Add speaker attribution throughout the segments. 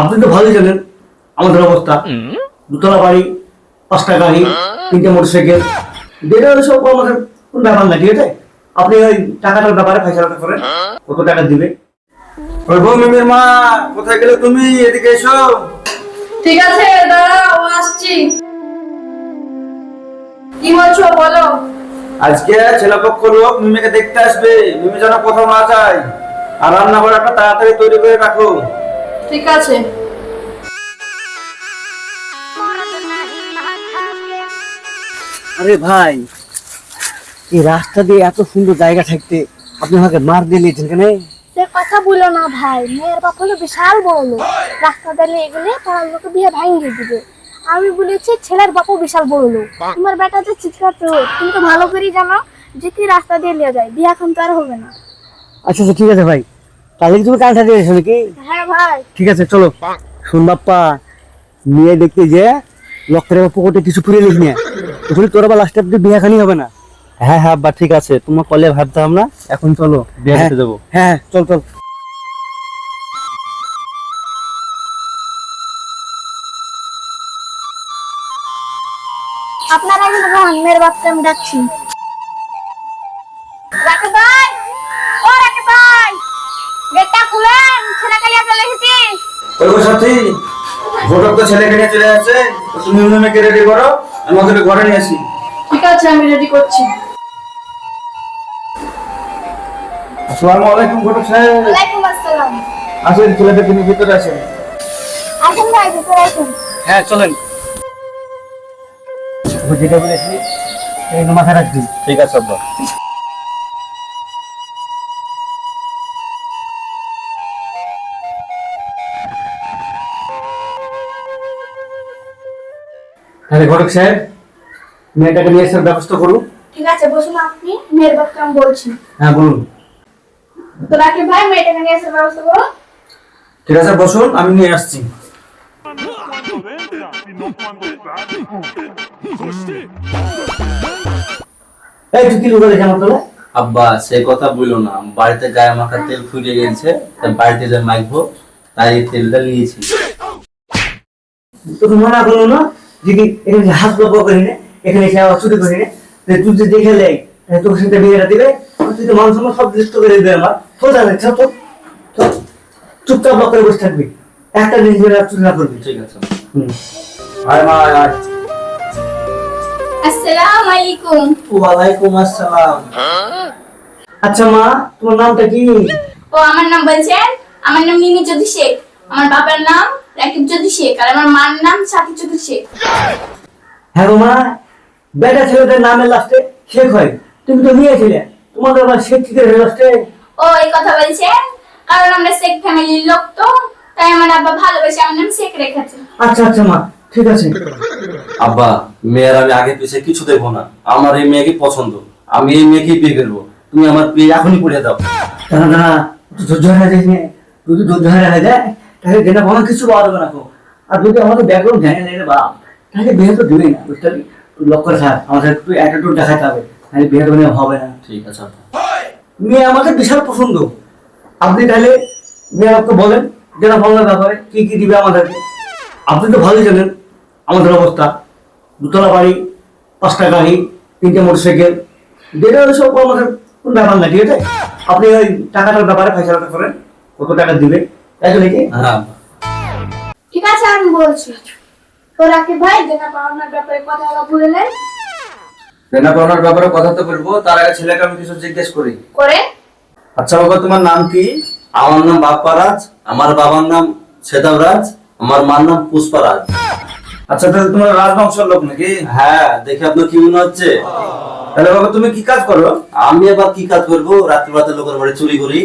Speaker 1: আপনি তো ভালোই জানেন আমাদের অবস্থা। দুতলা বাড়ি পাঁচটা গাড়ি তিনটে মোটরসাইকেল। যেটা হলে সব আমাদের কোনো ব্যাপার না ঠিক আছে? আপনি ওই টাকাটার ব্যাপারে ফেসলাটা করেন কত টাকা দিবে?
Speaker 2: মিমির মা কোথায় গেলে তুমি? এদিকে এসো।
Speaker 3: ঠিক আছে দাঁড়াও আসছি। কি বলছো বলো।
Speaker 2: আজকে ছেলেপক্ষ লোক মিমিকে দেখতে আসবে। মিমি যেন কোথাও না যায়। আর রান্না করে একটা তাড়াতাড়ি তৈরি করে রাখো।
Speaker 3: ঠিক আছে।
Speaker 1: আরে ভাই এই রাস্তা দিয়ে এত সুন্দর জায়গা থাকতে আপনি আমাকে মার দিয়ে নিয়েছেন কেন?
Speaker 4: সে কথা বলো না ভাই মেয়ের বাপ হলো বিশাল বড় লোক। রাস্তা দিয়ে এগুলো পাড়ার লোকে বিয়ে ভাঙিয়ে দিবে। আমি বলেছি ছেলের বাপও বিশাল বড় লোক। তোমার বেটা যে চিৎকার চোর তুমি তো ভালো করেই জানো যে কি রাস্তা দিয়ে নিয়ে যায়। বিয়ে এখন তো আর হবে না।
Speaker 1: আচ্ছা আচ্ছা ঠিক আছে ভাই। তাহলে তুমি কানটা দিয়েছ নাকি?
Speaker 4: হ্যাঁ
Speaker 1: ঠিক আছে চলো। শুন বাপ্পা মেয়ে দেখতে যে লক্ষের পকেটে কিছু পুড়ে নিস নিয়ে তখন তোর আবার লাস্টে অব্দি বিয়ে খানি হবে না।
Speaker 5: হ্যাঁ হ্যাঁ আব্বা ঠিক আছে। তোমার কলে ভাবতাম না
Speaker 1: এখন চলো
Speaker 5: বিয়ে
Speaker 1: হ্যাঁ,
Speaker 5: খেতে যাব।
Speaker 1: হ্যাঁ চল চল।
Speaker 4: আপনারা কিন্তু মেয়ের বাপকে আমি ডাকছি। রাকে ভাই।
Speaker 2: ওই গো সাথী ঘটক তো ছেলেকে নিয়ে চলে তুমি রেডি করো আমি ওদের ঘরে নিয়ে আসি।
Speaker 3: ঠিক আছে আমি রেডি করছি।
Speaker 2: আসসালামু আলাইকুম ঘটক সাহেব।
Speaker 4: ওয়ালাইকুম আসসালাম।
Speaker 2: আসেন ছেলেটাকে নিয়ে ভিতরে আসেন।
Speaker 4: আসুন ভাই ভিতরে আসুন।
Speaker 1: হ্যাঁ চলেন। ও যেটা বলেছি এই মাথায় রাখবি
Speaker 5: ঠিক আছে আব্বা।
Speaker 1: তাহলে ঘটক সাহেব মেয়েটাকে নিয়ে আসার ব্যবস্থা করুন।
Speaker 4: ঠিক আছে বসুন আপনি মেয়ের বাপকে আমি বলছি।
Speaker 1: হ্যাঁ বলুন।
Speaker 4: তো রাকিব ভাই মেয়েটাকে নিয়ে আসার ব্যবস্থা করুন।
Speaker 2: ঠিক আছে বসুন আমি নিয়ে আসছি।
Speaker 1: এই তুই কি তোলা?
Speaker 5: আব্বা সে কথা বলল না। বাড়িতে গায়ে মাখা তেল ফুরিয়ে গেছে তাই বাড়িতে যে মাখবো তাই তেলটা নিয়েছি।
Speaker 1: তোকে মনে করল না? যে কি এখানে হাত গল্প করি না এখানে এসে আবার চুরি করি না তুই যে দেখে লে তোর সাথে বিয়েটা দিবে তুই তো মানুষ আমার সব দৃষ্ট করে দিবে আমার। তো জানে তো চুপচাপ লক করে বসে থাকবি। একটা জিনিস চুরি না করবি।
Speaker 5: ঠিক আছে।
Speaker 1: হুম।
Speaker 2: আয় মা আয়,
Speaker 4: আসসালামু আলাইকুম।
Speaker 1: ওয়ালাইকুম আসসালাম। আচ্ছা মা তোমার নামটা কি?
Speaker 6: ও আমার নাম বলছেন? আমার নাম মিমি জ্যোতি শেখ। আমার বাবার নাম রাকিব জ্যোতি শেখ আর আমার মার নাম সাথী জ্যোতি শেখ
Speaker 1: হ্যাঁ মা বেটা ছেলেদের নামের লাস্টে শেখ হয় তুমি তো মেয়ে তোমাদের আবার শেখ কি লাস্টে
Speaker 6: ও এই কথা বলছেন? কারণ আমরা শেখ ফ্যামিলির লোক তো তাই আমার আব্বা ভালোবেসে আমার নাম শেখ রেখেছে।
Speaker 1: আচ্ছা আচ্ছা মা ঠিক আছে।
Speaker 5: আব্বা মেয়ের আমি আগে পিছিয়ে কিছু দেখব না। আমার এই মেয়েকে পছন্দ। আমি এই মেয়েকেই বিয়ে করব। তুমি আমার বিয়ে এখনই করে দাও।
Speaker 1: যাস নে যদি ধৈর্য যায় তাহলে যেটা কোনো কিছু পাওয়া যাবে না। আর যদি আমাদের ব্যাকগ্রাউন্ড জানে নেই বাপ। তাহলে বিয়ে তো দিবেই না বুঝতে তুই লক্ষ্য করে থাক আমাদের একটু অ্যাটিটিউড দেখাতে হবে। তাহলে বিয়ে তো হবে না।
Speaker 5: ঠিক আছে
Speaker 1: মেয়ে আমাদের বিশাল পছন্দ। আপনি তাহলে মেয়ে আমাকে বলেন যেটা বলার ব্যাপারে কি কি দিবে আমাদেরকে? আপনি তো ভালোই জানেন আমাদের অবস্থা। দুতলা বাড়ি পাঁচটা গাড়ি তিনটে মোটরসাইকেল। যেটা হলে সব আমাদের কোনো ব্যাপার না ঠিক আছে? আপনি ওই টাকাটার ব্যাপারে ফেসলাটা করেন কত টাকা দিবে? তাই তো নাকি?
Speaker 5: হ্যাঁ।
Speaker 4: ঠিক আছে আমি বলছি। তো রাকিব ভাই দেনা পাওনার ব্যাপারে কথা বলে নেন
Speaker 2: দেনা পাওনার ব্যাপারে কথা তো বলব তার আগে ছেলেকে আমি কিছু জিজ্ঞেস করি।
Speaker 4: করে?
Speaker 2: আচ্ছা বাবা তোমার নাম কি?
Speaker 5: আমার নাম বাপ্পারাজ আমার বাবার নাম সেতাবরাজ আমার মার নাম পুষ্পারাজ
Speaker 2: আচ্ছা তাহলে তোমার রাজবংশের লোক নাকি?
Speaker 5: হ্যাঁ দেখে আপনার কি মনে হচ্ছে?
Speaker 2: তাহলে বাবা তুমি কি কাজ করো?
Speaker 5: আমি আবার কি কাজ করব? রাত্রি রাতে লোকের বাড়ি চুরি করি।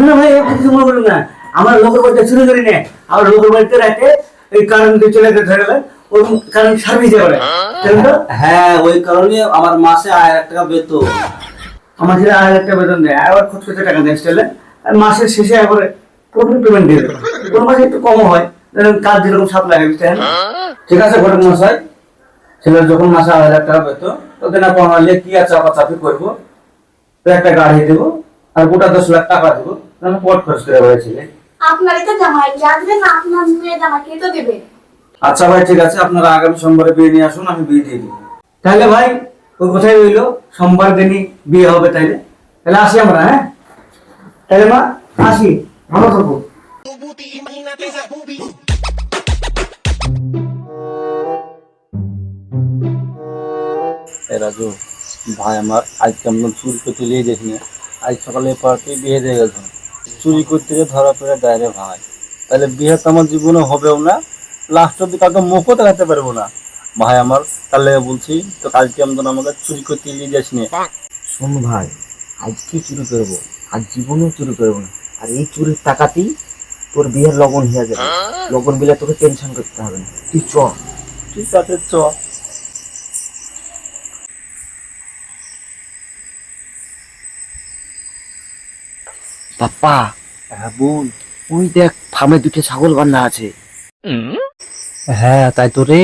Speaker 1: না না ভাই আপনি কিছু মনে করুন না। আমরা লোকের বাড়িতে চুরি করি না আমরা লোকের বাড়িতে রাখে এই দিয়ে চলে গেছে ধরে গেলে ওই কারেন্ট সার্ভিস তো?
Speaker 5: হ্যাঁ ওই কারণে আমার মাসে আড়াই লাখ টাকা বেতন।
Speaker 1: আমার ছেলে আড়াই লাখ টাকা বেতন দেয় আবার করতে টাকা দেয় স্টেলে মাসের শেষে একবারে প্রথম পেমেন্ট দিয়ে দেবে। কোন মাসে একটু কম হয় ধরেন কাজ যেরকম সাত লাগে বুঝতে
Speaker 2: ঠিক আছে ঘটক মশাই ছেলের যখন মাসে আড়াই লাখ টাকা পেতো তো দেনা পাওনা কি আর চাপা চাপি করব। তো একটা গাড়ি দেবো আর গোটা দশ লাখ টাকা দেবো। না পট খরচ করে বেড়াইছিলে
Speaker 4: আপনারই তো জামাই যা দেবে না আপনার মেয়ে জামাকে তো দেবে?
Speaker 2: আচ্ছা ভাই ঠিক আছে আপনারা আগামী সোমবারে বিয়ে নিয়ে আসুন আমি বিয়ে দিয়ে দিব।
Speaker 1: তাহলে ভাই ও কোথায় রইল? সোমবার দিনই বিয়ে হবে তাইলে? তাহলে আসি আমরা হ্যাঁ? তাহলে মা আসি ভালো থাকো।
Speaker 5: রাজু ভাই আমার আজ কেমন চুরি করতে নিয়ে যাস না? আজ সকালে পার্টি বিয়ে দিয়ে গেছে চুরি করতে গিয়ে ধরা পড়ে ডাইরে ভাই। তাহলে বিয়ে তো আমার জীবনে হবেও না লাস্ট অব্দি কাউকে মুখও দেখাতে পারব না। ভাই আমার তাহলে বলছি তো কালকে আমদন আমাকে চুরি করতে নিয়ে যাস না
Speaker 7: শোন ভাই আজ কি চুরি করব আর জীবনেও চুরি করব না। আর এই চুরির টাকাতেই তোর বিয়ের লগন হয়ে যাবে। লগন বিলে তোকে টেনশন করতে হবে না। তুই চ।
Speaker 5: ঠিক আছে চ।
Speaker 7: পাপ্পা
Speaker 5: হ্যাঁ বল।
Speaker 7: ওই দেখ ফার্মে দুটো ছাগল বান্ধা আছে।
Speaker 5: হ্যাঁ তাই তো রে।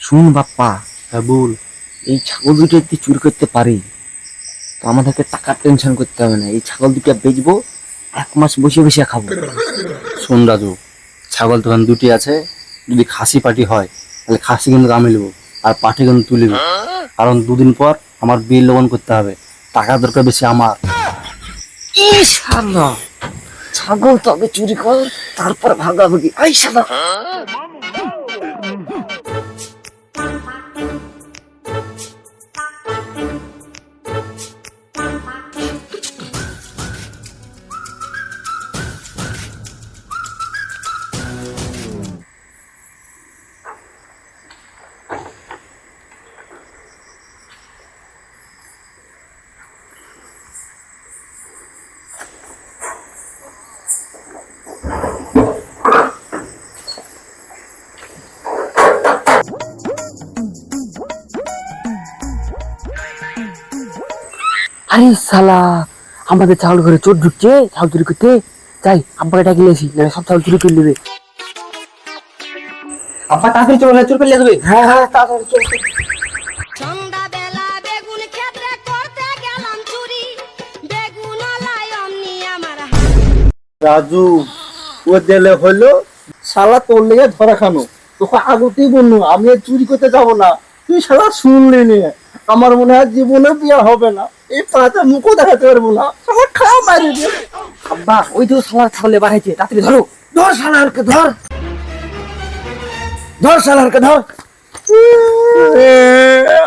Speaker 7: শুন বাপ্পা
Speaker 5: হ্যাঁ বল।
Speaker 7: এই ছাগল দুটো যদি চুরি করতে পারি। তো আমাদেরকে টাকার টেনশন করতে হবে না। এই ছাগল দুটো বেচবো এক মাস বসে বসে খাব।
Speaker 5: শোন রাজু ছাগল দোকান দুটি আছে। যদি খাসি পাটি হয় তাহলে খাসি কিন্তু আমি নেব আর পাটি কিন্তু তুই নিবি কারণ দুদিন পর আমার বিল লোন করতে হবে। টাকা দরকার বেশি আমার।
Speaker 7: ইস আল্লাহ ছাগল তো আগে চুরি কর তারপর ভাগাভাগি। আই শালা আরে শালা আমাদের ছাগল ঘরে চোর ঢুকছে ছাগল চুরি করতে। যাই আব্বাকে ডাকি লেছি নাহলে সব ছাগল চুরি করে নেবে আব্বা তাড়াতাড়ি চলো চোর পেলে দেবে। হ্যাঁ হ্যাঁ তাড়াতাড়ি চল।
Speaker 5: রাজু ও দিলে হলো শালা তোর লেগে ধরা খানো। তোকে আগতেই বলল আমি চুরি করতে যাব না। তুই শালা শুনলি নি? আমার মনে হয় জীবনে বিয়ে হবে না। এই পাতা মুখও দেখাতে পারব না। শালা খা মারি দিয়ে
Speaker 7: আব্বা ওই তো শালার ছাগল হয়েছে তাড়াতাড়ি ধরো। ধর শালারকে ধর। ধর শালারকে ধর।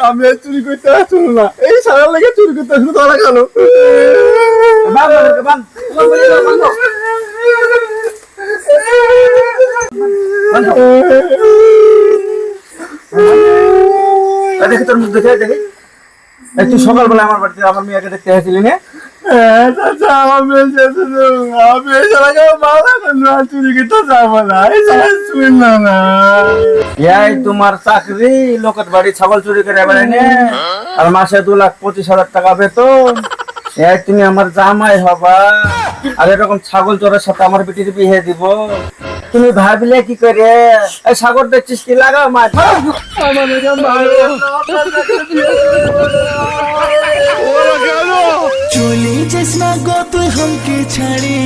Speaker 5: আমি চুরি করতে আসলো না। এই সারা লেগে চুরি করতে আসলো ধরা খানো
Speaker 2: এই দেখি দেখে দেখি। তুই সকালবেলা আমার বাড়িতে আমার মেয়েকে দেখতে না।
Speaker 5: সারাকে মারা না
Speaker 2: তোমার চাকরি লোকের বাড়ি ছাগল চুরি করে বেড়াই নে। আর মাসে দু লাখ পঁচিশ হাজার টাকা বেতন। এই তুমি আমার জামাই হবা। আর এরকম ছাগল চোরের সাথে আমার বেটির বিয়ে দিব। তুমি ভাবলে কি করে? সাগর দেখছিস কি? লাগাও মাছ।
Speaker 8: চলি চশমা গো তুই হামকে ছাড়ি।